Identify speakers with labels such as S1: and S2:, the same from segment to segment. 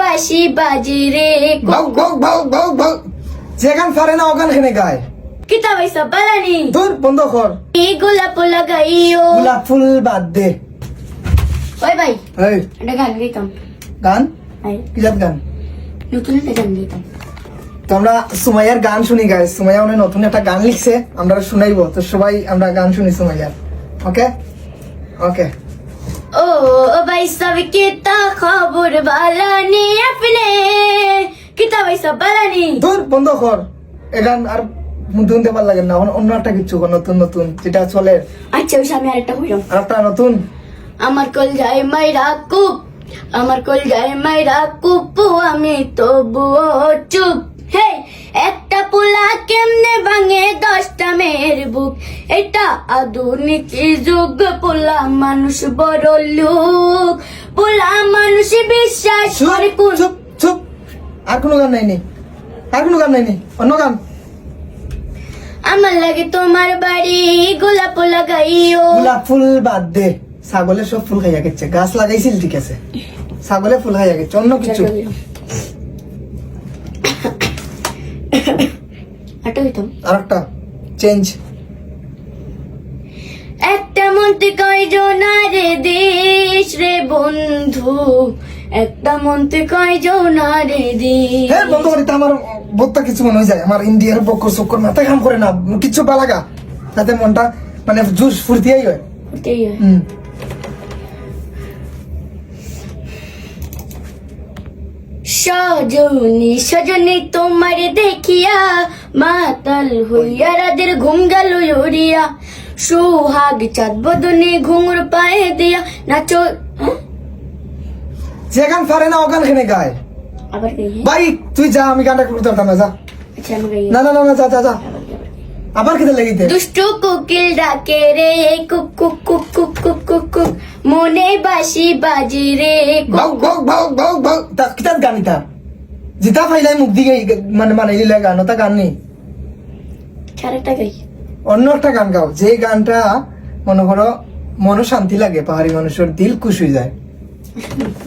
S1: বাসি বাজি রে
S2: যেখান পারে না ওখান খেনে গায়।
S1: কিতা পয়সা বালানি?
S2: দূর বন্ধ কর।
S1: এই গোলাপ লাগাইও।
S2: গোলাপ ফুল বাদ দে।
S1: ওই ভাই
S2: এই।
S1: একটা গান গাইতাম।
S2: গান? গান?
S1: নতুন একটা গান গাইতাম।
S2: তো আমরা সুমাইয়ার গান শুনি গাই সুমাইয়া অনেক নতুন একটা গান লিখছে। আমরা শুনাইবো। তো সবাই আমরা গান শুনি সুমাইয়ার। ওকে ওকে
S1: ও ভাই সব কিতা খবর বালানি আপনি? কিতা ভাই সব বালানি
S2: দূর বন্ধ কর। এ গান আর নতুন দেবার লাগে না। অন্য একটা কিছু নতুন নতুন যেটা চলে।
S1: আচ্ছা ওই সামনে আরেকটা হইলাম
S2: আর একটা নতুন।
S1: আমার কল যায় মাইরা কুপ আমার কল যায় মাইরা কুপু আমি তবুও চুপ। পোলা কেমনে ভাঙে দশটা মেয়ের বুক? এটা আধুনিক যুগ পোলা মানুষ বড় লোক। পোলা মানুষ বিশ্বাস করে কোন
S2: চুপ চুপ। আর কোনো গান নাইনি আর কোনো গান নাইনি অন্য গান।
S1: আমার লাগে তোমার বাড়ি গোলাপ লাগাইও।
S2: গোলাপ ফুল বাদ দে। ছাগলে সব ফুল খাইয়া গেছে। গাছ লাগাইছিল ঠিক আছে। ছাগলে ফুল খাইয়া গেছে। অন্য কিছু।
S1: আটা হইতাম
S2: আর একটা চেঞ্জ
S1: একটা মন্ত্রী দেশ রে বন্ধু। একটা মন্ত্রী দেশ।
S2: হ্যাঁ বন্ধ করি তো আমার বোধটা কিছু মনে হয়ে যায়। আমার ইন্ডিয়ার বক্কর চক্কর মাথায় কাম করে না। কিচ্ছু পালাগা তাতে মনটা মানে জুস ফুর্তিয়াই হয়।
S1: হয়।
S2: হুম।
S1: সজনী সজনী তোমার দেখিয়া মাতাল হইয়া রাদের ঘুম গেল উড়িয়া সুহাগ চাঁদ বদনে ঘুঙুর পায়ে দিয়া নাচো। হ্যাঁ?
S2: যেখান পারে না ওখান খেনে গায়।
S1: আবার?
S2: ভাই তুই যা আমি গানটা করতে পারতাম না যা।
S1: আচ্ছা আমি গাই।
S2: না না না যা যা যা। আবার খেতে লেগেছে
S1: দুষ্টু কোকিল ডাকে রে কুক কুক কুক কুক কুক কুক কুক। মনে বাসি বাজি রে।
S2: ভাউ ভাউ ভাউ ভাউ ভাউ তা কিতাব গান ইতা জিতা ফাইলাই মুখ দিকে মানে মানে লিলা গান ওটা গান নেই। অন্য একটা গান গাও যে গানটা মনে করো মনে শান্তি লাগে পাহাড়ি মানুষের দিল খুশ হয়ে যায়।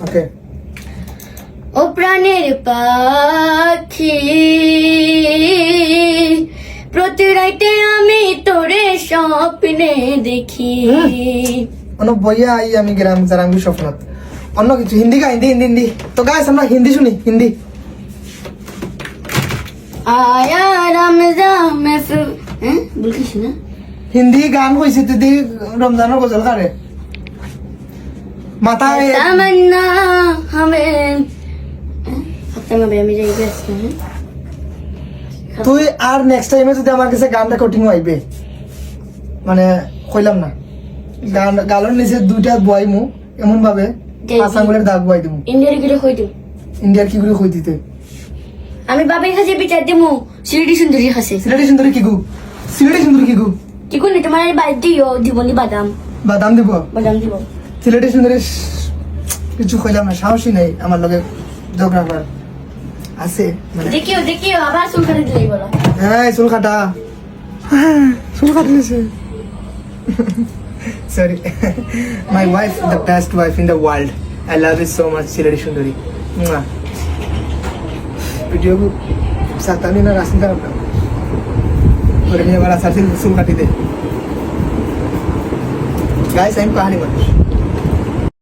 S2: ওকে।
S1: ও প্রাণের পাখি প্রতি রাইতে আমি তোরে স্বপ্নে দেখি।
S2: অন্য বইয়া আই আমি গ্রাম জারাঙ্গি স্বপ্নত। অন্য কিছু হিন্দি গা হিন্দি হিন্দি হিন্দি। তো গাইস আমরা হিন্দি শুনি হিন্দি। হিন্দি গান কইছি তুই রমজানের গজল কারে
S1: হ্যাঁ
S2: তুই আর নেক্সট টাইমে যদি আমার কাছে গানটা কঠিন আইবে মানে কইলাম না। গান গালর নিচে দুইটা বয় মু এমন ভাবে। আসাঙ্গুলের দাগ বয় দিমু।
S1: ইন্ডিয়ার গিরে কই দিও।
S2: ইন্ডিয়ার কি করে কই দিতে?
S1: আমি বাবার কাছে বিচার দিমু। শিরডি সুন্দরী কাছে।
S2: সিলেটি সুন্দরী কি গু? সিলেটি সুন্দরী কি গু?
S1: কি কোন তোমার বাড়ি দিও দিবনি বাদাম।
S2: বাদাম দিব?
S1: বাদাম দিব।
S2: সিলেটি সুন্দরী কিছু কইলাম না সাহসী নাই আমার লগে ঝগড়া করার আছে মানে।
S1: দেখিও দেখিও আবার চুল কাটি দিলেই বলো।
S2: হ্যাঁ চুল কাটা। চুল কাটলিছে sorry my wife the best wife in the world I love you so much Sylheti সুন্দরী। ভিডিও সাতানি না রাসিন খারাপ না করে নিয়ে বলা সাথে চুল কাটি দে গাইস আমি পাহাড়ি মানুষ